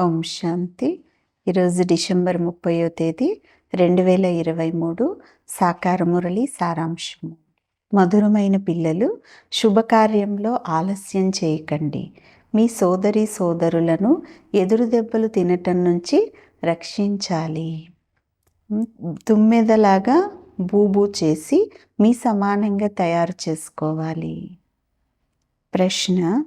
ఓం శాంతి. ఈరోజు డిసెంబర్ ముప్పయో తేదీ రెండు వేల ఇరవై మూడు సాకార మురళి సారాంశము. మధురమైన పిల్లలు శుభకార్యంలో ఆలస్యం చేయకండి. మీ సోదరి సోదరులను ఎదురు దెబ్బలు తినటం నుంచి రక్షించాలి. తుమ్మెదలాగా బూబూ చేసి మీ సమానంగా తయారు చేసుకోవాలి. ప్రశ్న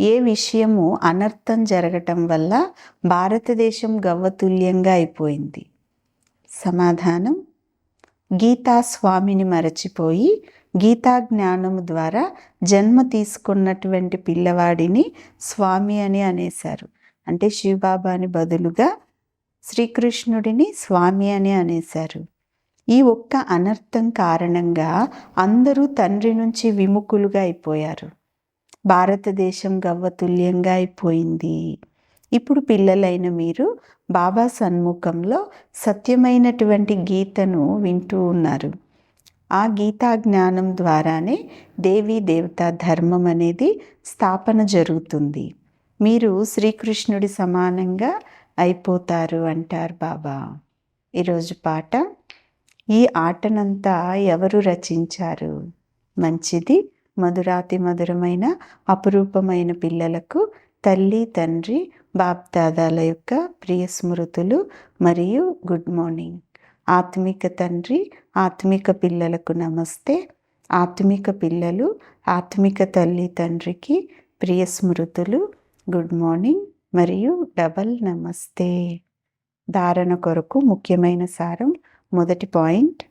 ఏ విషయము అనర్థం జరగటం వల్ల భారతదేశం గవ్వతుల్యంగా అయిపోయింది. సమాధానం? గీతా స్వామిని మరచిపోయి గీతా జ్ఞానము ద్వారా జన్మ తీసుకున్నటువంటి పిల్లవాడిని స్వామి అని అనేశారు. అంటే శివబాబాని బదులుగా శ్రీకృష్ణుడిని స్వామి అని అనేశారు. ఈ ఒక్క అనర్థం కారణంగా అందరూ తండ్రి నుంచి విముఖులుగా అయిపోయారు. భారతదేశం గవ్వతుల్యంగా అయిపోయింది. ఇప్పుడు పిల్లలైన మీరు బాబా సన్ముఖంలో సత్యమైనటువంటి గీతను వింటూ ఉన్నారు. ఆ గీతా జ్ఞానం ద్వారానే దేవీ దేవతా ధర్మం అనేది స్థాపన జరుగుతుంది. మీరు శ్రీకృష్ణుడి సమానంగా అయిపోతారు అంటారు బాబా. ఈరోజు పాట ఈ ఆటనంతా ఎవరు రచించారు? మంచిది మధురాతి మధురమైన అపురూపమైన పిల్లలకు తల్లి తండ్రి బాప్దాదాల యొక్క ప్రియ స్మృతులు మరియు గుడ్ మార్నింగ్. ఆత్మిక తండ్రి ఆత్మిక పిల్లలకు నమస్తే. ఆత్మిక పిల్లలు ఆత్మిక తల్లి తండ్రికి ప్రియ స్మృతులు గుడ్ మార్నింగ్ మరియు డబల్ నమస్తే. ధారణ కొరకు ముఖ్యమైన సారం మొదటి పాయింట్.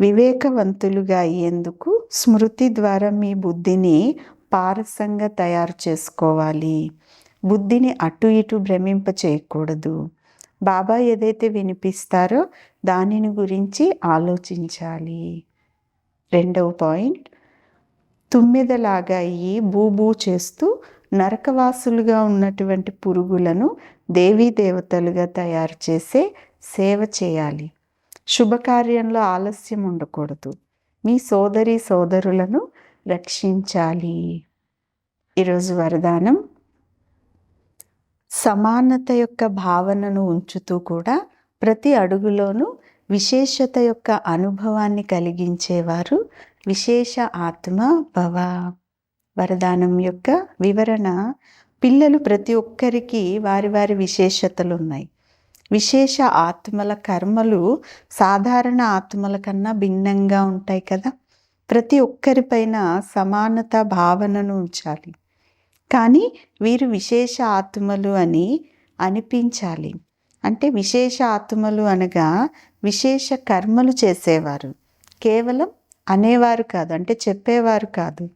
వివేకవంతులుగా అయ్యేందుకు స్మృతి ద్వారా మీ బుద్ధిని పారసంగా తయారు చేసుకోవాలి. బుద్ధిని అటు ఇటు భ్రమింప చేయకూడదు. బాబా ఏదైతే వినిపిస్తారో దానిని గురించి ఆలోచించాలి. రెండవ పాయింట్. తుమ్మెదలాగా అయ్యి బూబూ చేస్తూ నరకవాసులుగా ఉన్నటువంటి పురుగులను దేవీ దేవతలుగా తయారు చేసే సేవ చేయాలి. శుభకార్యంలో ఆలస్యం ఉండకూడదు. మీ సోదరి సోదరులను రక్షించాలి. ఈరోజు వరదానం. సమానత యొక్క భావనను ఉంచుతూ కూడా ప్రతి అడుగులోనూ విశేషత యొక్క అనుభవాన్ని కలిగించేవారు విశేష ఆత్మ భవ. వరదానం యొక్క వివరణ పిల్లలు ప్రతి ఒక్కరికి వారి వారి విశేషతలు ఉన్నాయి. విశేష ఆత్మల కర్మలు సాధారణ ఆత్మల కన్నా భిన్నంగా ఉంటాయి కదా. ప్రతి ఒక్కరిపైన సమానత భావనను ఉంచాలి. కానీ వీరు విశేష ఆత్మలు అని అనిపించాలి. అంటే విశేష ఆత్మలు అనగా విశేష కర్మలు చేసేవారు. కేవలం అనేవారు కాదు అంటే చెప్పేవారు కాదు.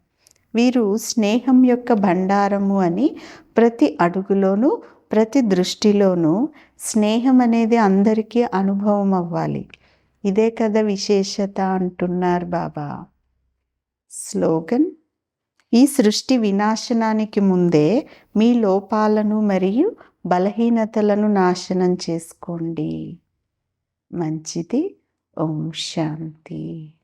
వీరు స్నేహం యొక్క భండారము అని ప్రతి అడుగులోనూ ప్రతి దృష్టిలోనూ స్నేహం అనేది అందరికీ అనుభవం అవ్వాలి. ఇదే కదా విశేషత అంటున్నారు బాబా. స్లోగన్ ఈ సృష్టి వినాశనానికి ముందే మీ లోపాలను మరియు బలహీనతలను నాశనం చేసుకోండి. మంచిది. ఓం శాంతి.